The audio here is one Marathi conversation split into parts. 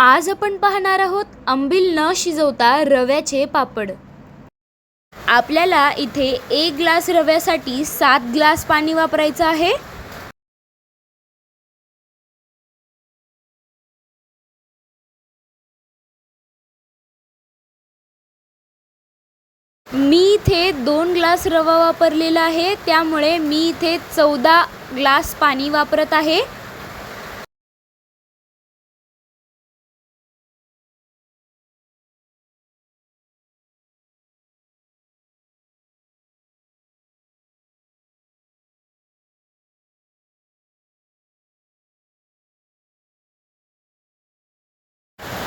आज आपण पाहणार आहोत आंबील न शिजवता रव्याचे पापड. आपल्याला इथे एक ग्लास रव्यासाठी सात ग्लास पाणी वापरायचं आहे. मी इथे दोन ग्लास रवा वापरलेला आहे त्यामुळे मी इथे चौदा ग्लास पाणी वापरत आहे.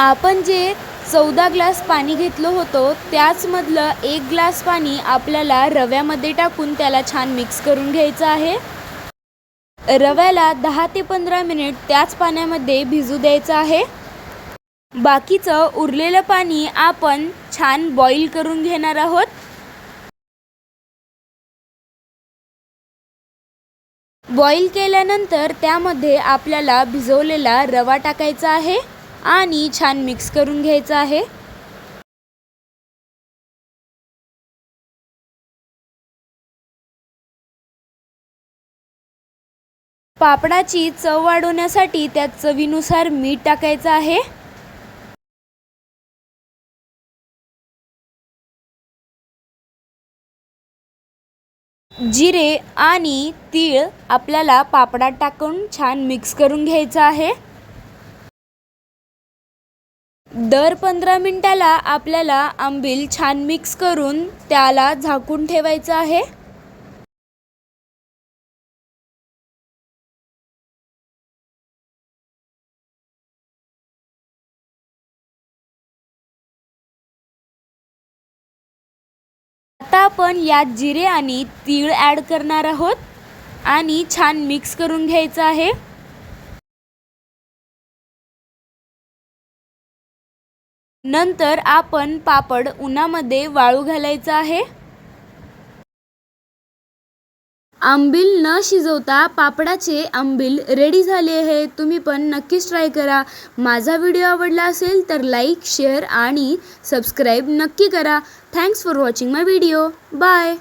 आपण जे चौदा ग्लास पाणी घेतलं होतं त्याचमधलं एक ग्लास पाणी आपल्याला रव्यामध्ये टाकून त्याला छान मिक्स करून घ्यायचं आहे. रव्याला दहा ते पंधरा मिनिट त्याच पाण्यामध्ये भिजू द्यायचं आहे. बाकीचं उरलेलं पाणी आपण छान बॉईल करून घेणार आहोत. बॉईल केल्यानंतर त्यामध्ये आपल्याला भिजवलेला रवा टाकायचा आहे. आणि छान मिक्स करून घ्यायचं आहे. पापडाची चव वाढवण्यासाठी त्यात चवीनुसार मीठ टाकायचं आहे. जिरे आणि तीळ आपल्याला पापडात टाकून छान मिक्स करून घ्यायचं आहे. दर पंधरा मिनटाला आपल्याला आंबील छान मिक्स करून त्याला झाकून ठेवायचं आहे. आता आपण यात जिरे आणि तीळ ॲड करणार आहोत आणि छान मिक्स करून घ्यायचं आहे. नंतर आपण पापड उन्हामध्ये वाळू घालायचा आहे. आंबील न शिजवता पापडाचे आंबील रेडी झाले आहे तुम्ही पण नक्कीच ट्राय करा. माझा व्हिडिओ आवडला असेल तर लाईक शेअर आणि सबस्क्राईब नक्की करा. Thanks for watching my video bye